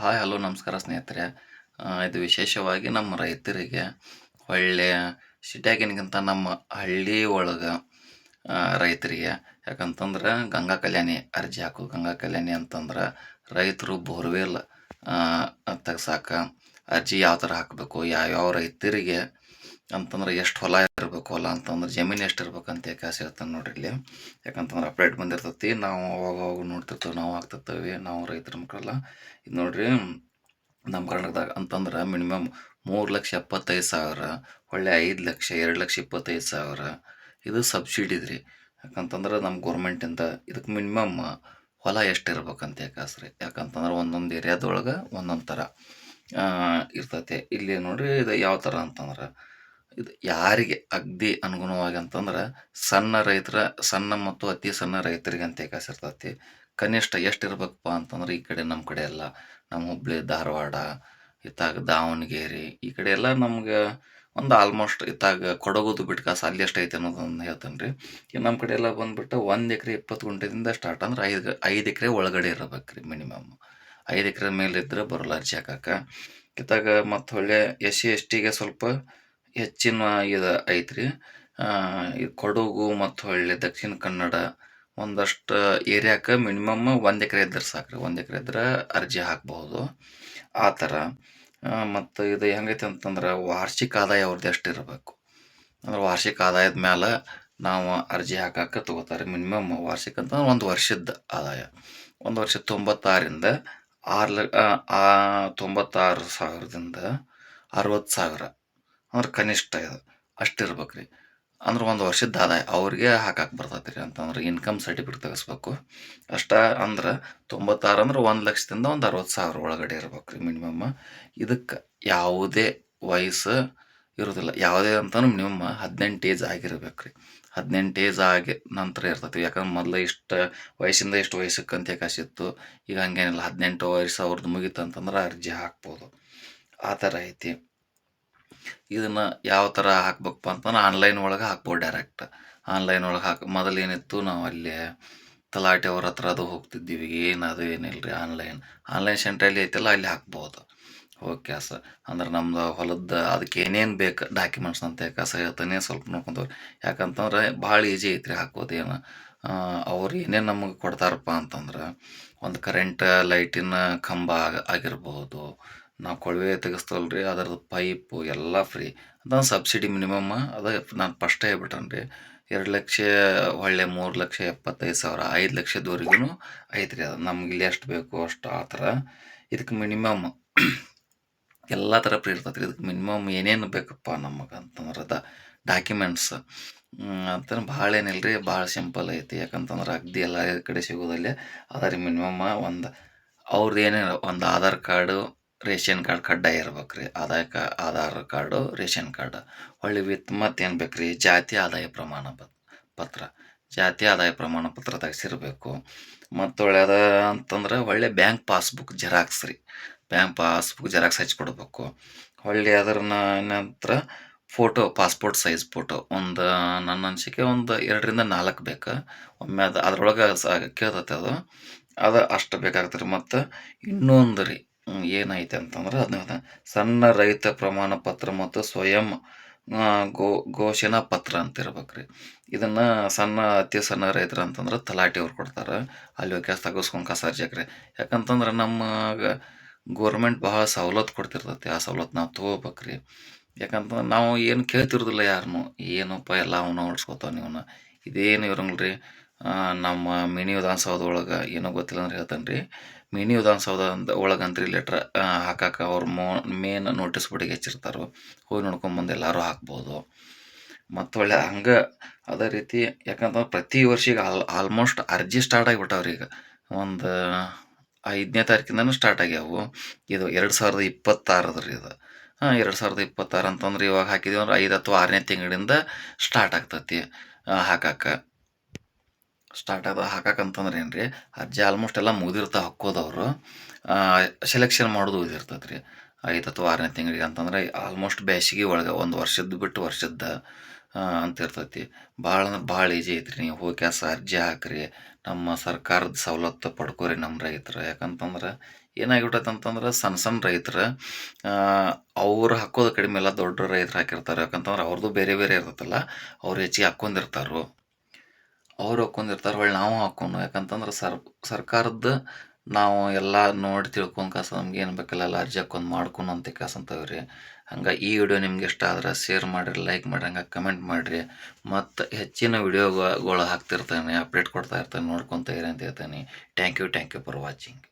Hi, hello, ನಮಸ್ಕಾರ ಸ್ನೇಹಿತರೆ. ಇದು ವಿಶೇಷವಾಗಿ ನಮ್ಮ ರೈತರಿಗೆ ಒಳ್ಳೆಯ ಸಿಟ್ಯಾಗಿನಗಿಂತ ನಮ್ಮ ಹಳ್ಳಿ ಒಳಗೆ ರೈತರಿಗೆ. ಯಾಕಂತಂದ್ರೆ ಗಂಗಾ ಕಲ್ಯಾಣಿ ಅರ್ಜಿ ಹಾಕು. ಗಂಗಾ ಕಲ್ಯಾಣಿ ಅಂತಂದ್ರೆ ರೈತರು ಬೋರ್ವೆಲ್ ತೆಗ್ಸಾಕ ಅರ್ಜಿ ಯಾವ ಥರ ಹಾಕಬೇಕು ಯಾವ್ಯಾವ ರೈತರಿಗೆ ಅಂತಂದ್ರೆ ಎಷ್ಟು ಹೊಲ ಇರಬೇಕು, ಹೊಲ ಅಂತಂದ್ರೆ ಜಮೀನು ಎಷ್ಟು ಇರ್ಬೇಕು ಅಂತ ಕಾಸು ಹೇಳ್ತಾನೆ ನೋಡ್ರಿ ಇಲ್ಲಿ. ಯಾಕಂತಂದ್ರೆ ಅಪ್ಡೇಟ್ ಬಂದಿರ್ತೈತಿ, ನಾವು ಅವಾಗ ಅವಾಗ ನೋಡ್ತಿರ್ತೇವೆ, ನಾವು ಆಗ್ತಿರ್ತೇವೆ, ನಾವು ರೈತರ ಮಕ್ಕಳೆಲ್ಲ ಇದು ನೋಡ್ರಿ ನಮ್ಮ ಕರ್ನಾಟಕದಾಗ ಅಂತಂದ್ರೆ ಮಿನಿಮಮ್ ಮೂರು ಲಕ್ಷ ಎಪ್ಪತ್ತೈದು ಸಾವಿರ, ಒಳ್ಳೆ ಐದು ಲಕ್ಷ, ಎರಡು ಲಕ್ಷ ಇಪ್ಪತ್ತೈದು ಸಾವಿರ ಇದು ಸಬ್ಸಿಡಿ ಇದ್ರಿ. ಯಾಕಂತಂದ್ರೆ ನಮ್ಮ ಗೌರ್ಮೆಂಟಿಂದ ಇದಕ್ಕೆ ಮಿನಿಮಮ್ ಹೊಲ ಎಷ್ಟು ಇರ್ಬೇಕಂತ ಯಾಕಾಸ್ರಿ ಯಾಕಂತಂದ್ರೆ ಒಂದೊಂದು ಏರಿಯಾದೊಳಗೆ ಒಂದೊಂದು ಥರ ಇರ್ತೈತೆ. ಇಲ್ಲಿ ನೋಡ್ರಿ ಇದು ಯಾವ ಥರ ಅಂತಂದ್ರೆ ಇದು ಯಾರಿಗೆ ಅಗ್ದಿ ಅನುಗುಣವಾಗಿ ಅಂತಂದ್ರೆ ಸಣ್ಣ ರೈತರ, ಸಣ್ಣ ಮತ್ತು ಅತಿ ಸಣ್ಣ ರೈತರಿಗೆ ಅಂತ ಇರ್ತೈತಿ. ಕನಿಷ್ಠ ಎಷ್ಟು ಇರಬೇಕಪ್ಪ ಅಂತಂದ್ರೆ ಈ ಕಡೆ ನಮ್ಮ ಕಡೆ ಎಲ್ಲ, ನಮ್ಮ ಹುಬ್ಳಿ, ಧಾರವಾಡ, ಇತ್ತಾಗ ದಾವಣಗೆರೆ, ಈ ಕಡೆ ಎಲ್ಲ ನಮ್ಗೆ ಒಂದು ಆಲ್ಮೋಸ್ಟ್ ಇತ್ತಾಗ ಕೊಡಗೋದು ಬಿಟ್ಕಾಸ ಅಲ್ಲಿ ಎಷ್ಟು ಐತೆ ಅನ್ನೋದೊಂದು ಹೇಳ್ತೇನೆ ರೀ ಈಗ ನಮ್ಮ ಕಡೆ ಎಲ್ಲ ಬಂದುಬಿಟ್ಟು ಒಂದು ಎಕರೆ ಇಪ್ಪತ್ತು ಗುಂಟೆದಿಂದ ಸ್ಟಾರ್ಟ್ ಅಂದ್ರೆ ಐದು ಐದು ಎಕರೆ ಒಳಗಡೆ ಇರಬೇಕು ರೀ ಮಿನಿಮಮ್ ಐದು ಎಕರೆ ಮೇಲೆ ಇದ್ದರೆ ಬರೋಲ್ಲ ಅರ್ಜಿ ಹಾಕಕ್ಕೆ. ಇತ್ತಾಗ ಮತ್ತು ಹೊಳ್ಳೆ ಎಸ್ ಸಿ ಎಸ್ ಟಿಗೆ ಸ್ವಲ್ಪ ಹೆಚ್ಚಿನ ಇದು ಐತ್ರಿ. ಕೊಡಗು ಮತ್ತು ಹೊಳ್ಳಿ ದಕ್ಷಿಣ ಕನ್ನಡ ಒಂದಷ್ಟು ಏರಿಯಾಕ್ಕೆ ಮಿನಿಮಮ್ ಒಂದು ಎಕರೆ ಇದ್ರೆ ಸಾಕ್ರಿ. ಒಂದು ಎಕರೆ ಇದ್ರೆ ಅರ್ಜಿ ಹಾಕಬಹುದು. ಆ ಥರ. ಮತ್ತು ಇದು ಹೆಂಗೈತೆ ಅಂತಂದ್ರೆ ವಾರ್ಷಿಕ ಆದಾಯ ಅವ್ರದ್ದು ಎಷ್ಟು ಇರಬೇಕು. ಅಂದ್ರೆ ವಾರ್ಷಿಕ ಆದಾಯದ ಮೇಲೆ ನಾವು ಅರ್ಜಿ ಹಾಕಕ್ಕೆ ತಗೋತಾರೆ. ಮಿನಿಮಮ್ ವಾರ್ಷಿಕ ಅಂತಂದ್ರೆ ಒಂದು ವರ್ಷದ ಆದಾಯ. ಒಂದು ವರ್ಷ ತೊಂಬತ್ತಾರಿಂದ ಆರು ಲ ತೊಂಬತ್ತಾರು ಸಾವಿರದಿಂದ ಅರವತ್ತು ಸಾವಿರ. ಅಂದ್ರೆ ಕನಿಷ್ಠ ಇದು. ಅಷ್ಟು ಇರ್ಬೇಕು ರೀ ಅಂದ್ರೆ ಒಂದು ವರ್ಷದ ಆದಾಯ ಅವ್ರಿಗೆ ಹಾಕಕ್ಕೆ ಬರ್ತೈತೆ ರೀ ಅಂತಂದ್ರೆ ಇನ್ಕಮ್ ಸರ್ಟಿಫಿಕೇಟ್ ತೆಗಿಸ್ಬೇಕು. ಅಷ್ಟ ಅಂದ್ರೆ ತೊಂಬತ್ತಾರು ಅಂದ್ರೆ ಒಂದು ಲಕ್ಷದಿಂದ ಒಂದು ಅರವತ್ತು ಸಾವಿರ ಒಳಗಡೆ ಇರ್ಬೇಕು ರೀ ಮಿನಿಮಮ್ ಇದಕ್ಕೆ ಯಾವುದೇ ವಯಸ್ಸು ಇರೋದಿಲ್ಲ. ಯಾವುದೇ ಅಂತಂದ್ರೆ ಮಿನಿಮಮ್ ಹದಿನೆಂಟು ಏಜ್ ಆಗಿರ್ಬೇಕು ರೀ ಹದಿನೆಂಟು ಏಜ್ ಆಗಿ ನಂತರ ಇರ್ತೈತಿ ಯಾಕಂದ್ರೆ ಮೊದಲು ಇಷ್ಟು ವಯಸ್ಸಿಂದ ಇಷ್ಟು ವಯಸ್ಸಕ್ಕೆ ಅಂತ ಕಾಸಿತ್ತು ಈಗ ಹಂಗೇನಿಲ್ಲ. ಹದಿನೆಂಟು ವಯಸ್ಸು ಅವ್ರದ್ದು ಮುಗೀತು ಅಂತಂದ್ರೆ ಅರ್ಜಿ ಹಾಕ್ಬೋದು. ಆ ಥರ ಐತಿ. ಇದನ್ನು ಯಾವ ಥರ ಹಾಕ್ಬೇಕಪ್ಪ ಅಂತಂದ್ರೆ ಆನ್ಲೈನ್ ಒಳಗೆ ಹಾಕ್ಬೋದು ಡೈರೆಕ್ಟ್ ಆನ್ಲೈನ್ ಒಳಗೆ ಹಾಕಿ, ಮೊದಲು ಏನಿತ್ತು ನಾವು ಅಲ್ಲಿ ತಲಾಟೆ ಅವ್ರ ಹತ್ರ ಅದು ಹೋಗ್ತಿದ್ದೀವಿ, ಏನು ಅದು ಏನಿಲ್ಲ ರೀ ಆನ್ಲೈನ್ ಆನ್ಲೈನ್ ಸೆಂಟ್ರಲ್ಲಿ ಐತಲ್ಲ, ಅಲ್ಲಿ ಹಾಕ್ಬೋದು. ಓಕೆ ಸರ್ ಅಂದ್ರೆ ನಮ್ದು ಹೊಲದ ಅದಕ್ಕೆ ಏನೇನು ಬೇಕು ಡಾಕ್ಯುಮೆಂಟ್ಸ್ ಅಂತ ಯಾಕಸ ಹೇಳ್ತಾನೆ, ಸ್ವಲ್ಪ ನೋಡ್ಕೊಂತವ್ರಿ. ಯಾಕಂತಂದ್ರೆ ಭಾಳ ಈಜಿ ಐತ್ರಿ ಏನು. ಅವ್ರು ಏನೇನು ನಮಗೆ ಕೊಡ್ತಾರಪ್ಪ ಅಂತಂದ್ರೆ, ಒಂದು ಕರೆಂಟ್ ಲೈಟಿನ ಕಂಬ ಆಗ- ಆಗಿರ್ಬೋದು ನಾವು ಕೊಳವೆ ತೆಗೆಸ್ತವಲ್ರಿ ಅದರದ್ದು ಪೈಪು ಎಲ್ಲ ಫ್ರೀ ಅದು ಸಬ್ಸಿಡಿ ಮಿನಿಮಮ್ ಅದ ನಾನು ಫಸ್ಟ್ ಹೇಳ್ಬಿಟ್ಟೇನೆ ರೀ ಎರಡು ಲಕ್ಷ ಒಳ್ಳೆ ಮೂರು ಲಕ್ಷ ಎಪ್ಪತ್ತೈದು ಸಾವಿರ, ಐದು ಲಕ್ಷದವರೆಗೂ ಐತ್ರಿ ಅದು. ನಮ್ಗೆ ಇಲ್ಲಿ ಎಷ್ಟು ಬೇಕು ಅಷ್ಟು ಆ ಥರ. ಇದಕ್ಕೆ ಮಿನಿಮಮ್ ಎಲ್ಲ ಥರ ಫ್ರೀ ಇರ್ತೈತೆ ರೀ ಇದಕ್ಕೆ ಮಿನಿಮಮ್ ಏನೇನು ಬೇಕಪ್ಪ ನಮಗೆ ಅಂತಂದ್ರೆ ಅದ ಡಾಕ್ಯುಮೆಂಟ್ಸ್ ಅಂತಂದ್ರೆ ಭಾಳ ಏನಿಲ್ಲ ರೀ ಭಾಳ ಸಿಂಪಲ್ ಐತಿ. ಯಾಕಂತಂದ್ರೆ ಅಗ್ದಿ ಎಲ್ಲ ಕಡೆ ಸಿಗೋದಲ್ಲೇ. ಅದ ರೀ ಮಿನಿಮಮ್ ಒಂದು ಅವ್ರದ್ದು ಏನೇನು ಒಂದು ಆಧಾರ್ ಕಾರ್ಡು ರೇಷನ್ ಕಾರ್ಡ್ ಕಡ್ಡಾಯ ಇರ್ಬೇಕು ರೀ. ಆದಾಯ ಆಧಾರ್ ಕಾರ್ಡು, ರೇಷನ್ ಕಾರ್ಡ್. ಹೊಳ್ಳಿ ವಿತ್ ಮತ್ತೇನು ಬೇಕು ರೀ? ಜಾತಿ ಆದಾಯ ಪ್ರಮಾಣ ಪತ್, ಪತ್ರ. ಜಾತಿ ಆದಾಯ ಪ್ರಮಾಣ ಪತ್ರ ತೆಗ್ಸಿರ್ಬೇಕು. ಮತ್ತು ಒಳ್ಳೆಯದ ಅಂತಂದ್ರೆ ಒಳ್ಳೆ ಬ್ಯಾಂಕ್ ಪಾಸ್ಬುಕ್ ಜೆರಾಕ್ಸ್ ರೀ. ಬ್ಯಾಂಕ್ ಪಾಸ್ಬುಕ್ ಜೆರಾಕ್ಸ್ ಹಚ್ಕೊಡ್ಬೇಕು. ಹೊಳ್ಳಿ ಅದರ ನಂತರ ಫೋಟೋ, ಪಾಸ್ಪೋರ್ಟ್ ಸೈಜ್ ಫೋಟೋ. ಒಂದು ನನ್ನ ಅನಿಸಿಕೆ ಒಂದು ಎರಡರಿಂದ ನಾಲ್ಕು ಬೇಕು. ಒಮ್ಮೆ ಅದು ಅದ್ರೊಳಗೆ ಸ ಕೇಳ್ತೈತೆ ಅದು. ಅದು ಅಷ್ಟು ಬೇಕಾಗ್ತದೆ ಮತ್ತು ಇನ್ನೊಂದು ರೀ. ಏನೈತೆ ಅಂತಂದ್ರೆ ಅದನ್ನ ಸಣ್ಣ ರೈತ ಪ್ರಮಾಣ ಪತ್ರ ಮತ್ತು ಸ್ವಯಂ ಗೋ ಘೋಷಣಾ ಪತ್ರ ಅಂತ ರೀ ಇದನ್ನು ಸಣ್ಣ, ಅತಿ ಸಣ್ಣ ರೈತರು ಅಂತಂದ್ರೆ ತಲಾಟಿ ಅವ್ರು ಕೊಡ್ತಾರೆ. ಅಲ್ಲಿ ಹೋಗಿ ಕೆಲಸ ತಗಸ್ಕೊಂಡು ಕಸ ಹರ್ಜಕ್ರಿ. ಯಾಕಂತಂದ್ರೆ ನಮ್ಮ ಗೋರ್ಮೆಂಟ್ ಭಾಳ ಸವಲತ್ತು ಕೊಡ್ತಿರ್ತೈತಿ. ಆ ಸವಲತ್ತು ನಾವು ತೊಗೋಬೇಕ್ರಿ. ಯಾಕಂತಂದ್ರೆ ನಾವು ಏನು ಕೇಳ್ತಿರೋದಿಲ್ಲ ಯಾರನ್ನು ಏನಪ್ಪ ಎಲ್ಲ ಅವನ್ನ ಓಡಿಸ್ಕೊತಾವ ನೀವನ್ನ ಇದೇನು ಇರಂಗಿಲ್ಲ ರೀ? ನಮ್ಮ ಮಿನಿ ವಿಧಾನಸೌಧ ಒಳಗೆ ಏನೋ ಗೊತ್ತಿಲ್ಲ ಅಂದ್ರೆ ಹೇಳ್ತಾನೆ ರೀ ಮಿನಿ ವಿಧಾನಸೌಧ ಅಂತ ಒಳಗಂತ್ರಿ ಲೆಟ್ರ್ ಹಾಕಕ್ಕೆ ಅವ್ರು ಮೋ ಮೇನ್ ನೋಟಿಸ್ ಬೋರ್ಡಿಗೆ ಹಚ್ಚಿರ್ತಾರೆ. ಹೋಗಿ ನೋಡ್ಕೊಂಬಂದು ಎಲ್ಲರೂ ಹಾಕ್ಬೋದು. ಮತ್ತು ಒಳ್ಳೆ ಹಂಗೆ ಅದೇ ರೀತಿ ಯಾಕಂತಂದ್ರೆ ಪ್ರತಿ ವರ್ಷ ಈಗ ಆಲ್ ಆಲ್ಮೋಸ್ಟ್ ಅರ್ಜಿ ಸ್ಟಾರ್ಟ್ ಆಗಿಬಿಟ್ಟವ್ರಿ ಈಗ. ಒಂದು ಐದನೇ ತಾರೀಕಿಂದನೂ ಸ್ಟಾರ್ಟ್ ಆಗ್ಯಾವು. ಇದು ಎರಡು ಸಾವಿರದ ಇಪ್ಪತ್ತಾರದು ರೀ ಇದು. ಹಾಂ ಎರಡು ಸಾವಿರದ ಇಪ್ಪತ್ತಾರು ಅಂತಂದ್ರೆ ಇವಾಗ ಹಾಕಿದೀವಿ ಅಂದ್ರೆ ಐದು ಅಥವಾ ಆರನೇ ತಿಂಗಳಿಂದ ಸ್ಟಾರ್ಟ್ ಆಗ್ತತಿ ಹಾಕಕ್ಕೆ ಸ್ಟಾರ್ಟ್ ಆದ ಹಾಕಕ್ಕಂತಂದ್ರೆ ಏನು ರೀ ಅರ್ಜಿ ಆಲ್ಮೋಸ್ಟ್ ಎಲ್ಲ ಮುಗಿದಿರ್ತಾ ಹಾಕೋದವರು ಸೆಲೆಕ್ಷನ್ ಮಾಡೋದು ಉಳಿದಿರ್ತೈತೆ ರೀ ಐದು ಅಥವಾ ಆರನೇ ತಿಂಗಳಿಗೆ ಅಂತಂದ್ರೆ ಆಲ್ಮೋಸ್ಟ್ ಬೇಸಿಗೆ ಒಳಗೆ ಒಂದು ವರ್ಷದ್ದು ಬಿಟ್ಟು ವರ್ಷದ್ದ ಅಂತ ಇರ್ತೈತಿ. ಭಾಳ ಅಂದ್ರೆ ಭಾಳ ಈಜಿ ಐತ್ರಿ. ನೀವು ಹೋಗಿ ಕೆಲಸ ಅರ್ಜಿ ಹಾಕ್ರಿ, ನಮ್ಮ ಸರ್ಕಾರದ ಸವಲತ್ತು ಪಡ್ಕೋರಿ ನಮ್ಮ ರೈತರು. ಯಾಕಂತಂದ್ರೆ ಏನಾಗಿಬಿಟ್ಟೈತೆ ಅಂತಂದ್ರೆ ಸಣ್ಣ ಸಣ್ಣ ರೈತರು ಅವ್ರು ಹಾಕೋದು ಕಡಿಮೆ ಇಲ್ಲ, ದೊಡ್ಡ ರೈತರು ಹಾಕಿರ್ತಾರೆ. ಯಾಕಂತಂದ್ರೆ ಅವ್ರದ್ದು ಬೇರೆ ಬೇರೆ ಇರ್ತೈತಲ್ಲ ಅವ್ರು ಹೆಚ್ಚಿಗೆ ಹಾಕ್ಕೊಂಡಿರ್ತಾರೋ. ಅವ್ರು ಹಾಕ್ಕೊಂಡಿರ್ತಾರೆ ಹೊಳ್ಳಿ ನಾವು ಹಾಕ್ಕೊಂಡು. ಯಾಕಂತಂದ್ರೆ ಸರ್, ಸರ್ಕಾರದ್ದು ನಾವು ಎಲ್ಲ ನೋಡಿ ತಿಳ್ಕೊಂಡು ಕಾಸ ನಮ್ಗೆ ಏನು ಬೇಕಲ್ಲ, ಎಲ್ಲ ಅರ್ಜಿ ಹಾಕ್ಕೊಂಡು ಮಾಡ್ಕೊಂಡು ಅಂತ ಕಾಸ ಅಂತೇವೆ ರೀ ಹಂಗೆ ಈ ವಿಡಿಯೋ ನಿಮ್ಗೆ ಇಷ್ಟ ಆದ್ರೆ ಶೇರ್ ಮಾಡಿರಿ, ಲೈಕ್ ಮಾಡಿರಿ, ಹಂಗೆ ಕಮೆಂಟ್ ಮಾಡಿರಿ. ಮತ್ತು ಹೆಚ್ಚಿನ ವಿಡಿಯೋಗಳು ಹಾಕ್ತಿರ್ತಾನೆ, ಅಪ್ಡೇಟ್ ಕೊಡ್ತಾ ಇರ್ತಾನೆ, ನೋಡ್ಕೊತ ಇರಿ ಅಂತ ಹೇಳ್ತಾನೆ. Thank you thank you for watching